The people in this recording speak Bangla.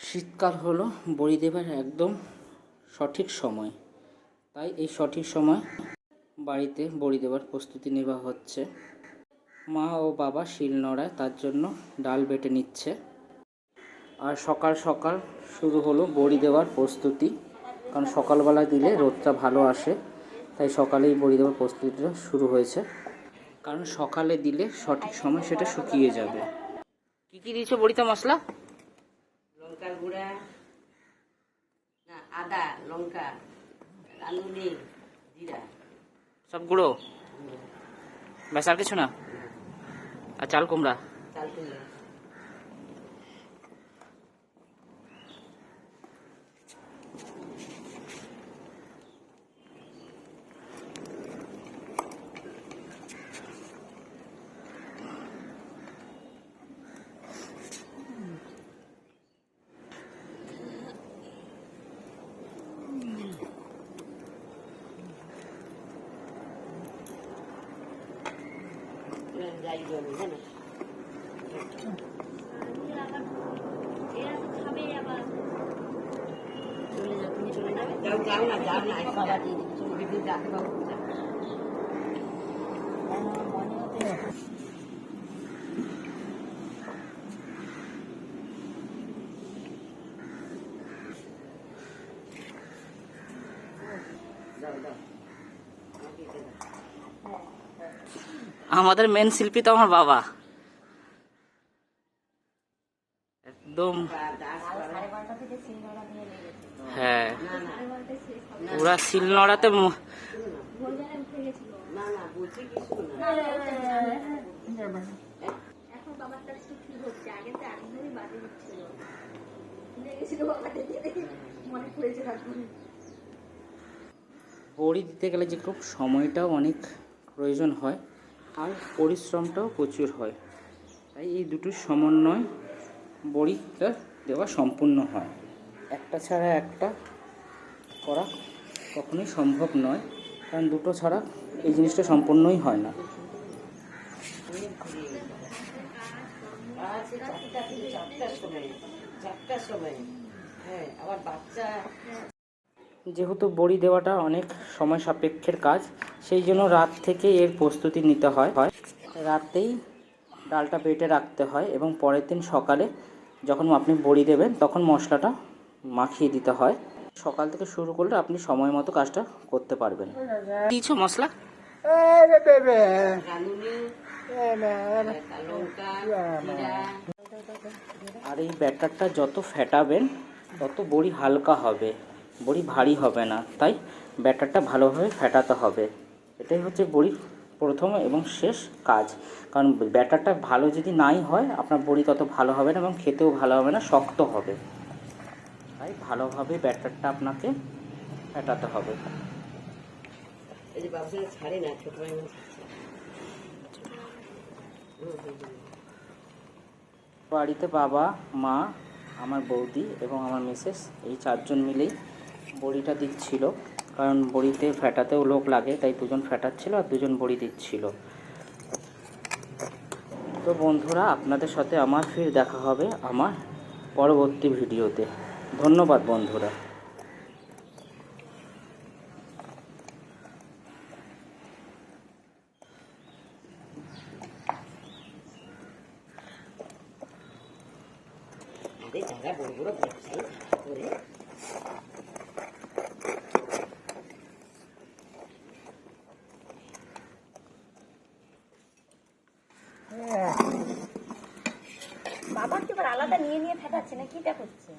শীতকাল হলো বড়ি দেবার একদম সঠিক সময়। তাই এই সঠিক সময় বাড়িতে বড়ি দেওয়ার প্রস্তুতি নেওয়া হচ্ছে। মা ও বাবা শিল নোড়ায়, তার জন্য ডাল বেটে নিচ্ছে। আর সকাল সকাল শুরু হলো বড়ি দেওয়ার প্রস্তুতি, কারণ সকালবেলা দিলে রোদটা ভালো আসে। তাই সকালেই বড়ি দেওয়ার প্রস্তুতিটা শুরু হয়েছে। কারণ সকালে দিলে সঠিক সময় সেটা শুকিয়ে যাবে। কি কি দিয়েছ বড়িতে মশলা? লঙ্কার গুঁড়া না আদা লঙ্কা রাঁধুনি জিরা। সব গুঁড়ো? ব্যাস আর কিছু না। আর চাল কুমড়া? চাল কুমড়া। যাই জল জানো চলে যাও তুমি চলে যাবে যাও যাও না যাও না বাবা দিয়ে দিবি চলে বিদ্যুৎ ডাকে বাবু যাও যাও আমাকে এটা দাও। আমাদের মেন শিল্পী তো আমার বাবা। একদম। হ্যাঁ। পুরা শিলনোড়াতে বড়ি দিতে গেলে যে খুব সময়টাও অনেক প্রয়োজন হয় আর পরিশ্রমটাও প্রচুর হয়। তাই এই দুটোর সমন্বয় বড়িটা দেওয়া সম্পূর্ণ হয়। একটা ছাড়া একটা করা কখনোই সম্ভব নয়, কারণ দুটো ছাড়া এই জিনিসটা সম্পূর্ণই হয় না। হ্যাঁ আবার বাচ্চা যেহেতু বড়ি দেওয়াটা অনেক সময় সাপেক্ষের কাজ, সেই জন্য রাত থেকে এর প্রস্তুতি নিতে হয়। রাতেই ডালটা বেটে রাখতে হয় এবং পরের দিন সকালে যখন আপনি বড়ি দেবেন, তখন মশলাটা মাখিয়ে দিতে হয়। সকাল থেকে শুরু করলে আপনি সময় মতো কাজটা করতে পারবেন। দিয়েছ মশলা? আর এই ব্যাটারটা যত ফেটাবেন, তত বড়ি হালকা হবে। বড়ি ভারী হবে না তাই ব্যাটারটা ভালোভাবে ফেটাতে হবে। এটাই হচ্ছে বড়ির প্রথম এবং শেষ কাজ। কারণ ব্যাটারটা ভালো যদি নাই হয় আপনার বড়ি তত ভালো হবে না এবং খেতেও ভালো হবে না শক্ত হবে। তাই ভালোভাবে ব্যাটারটা আপনাকে ফেটাতে হবে। বাড়িতে বাবা মা আমার বৌদি এবং আমার মিসেস এই চারজন মিলেই বড়িটা দিচ্ছিল, কারণ বড়িতে ফেটাতেও লোক লাগে, তাই দুজন ফেটাচ্ছিল আর দুজন বড়ি দিচ্ছিল। তো বন্ধুরা, আপনাদের সাথে আমার ফির দেখা হবে আমার পরবর্তী ভিডিওতে। ধন্যবাদ বন্ধুরা। বাবার কি আলাদা নিয়ে নিয়ে ফেটাচ্ছে না কিটা করছে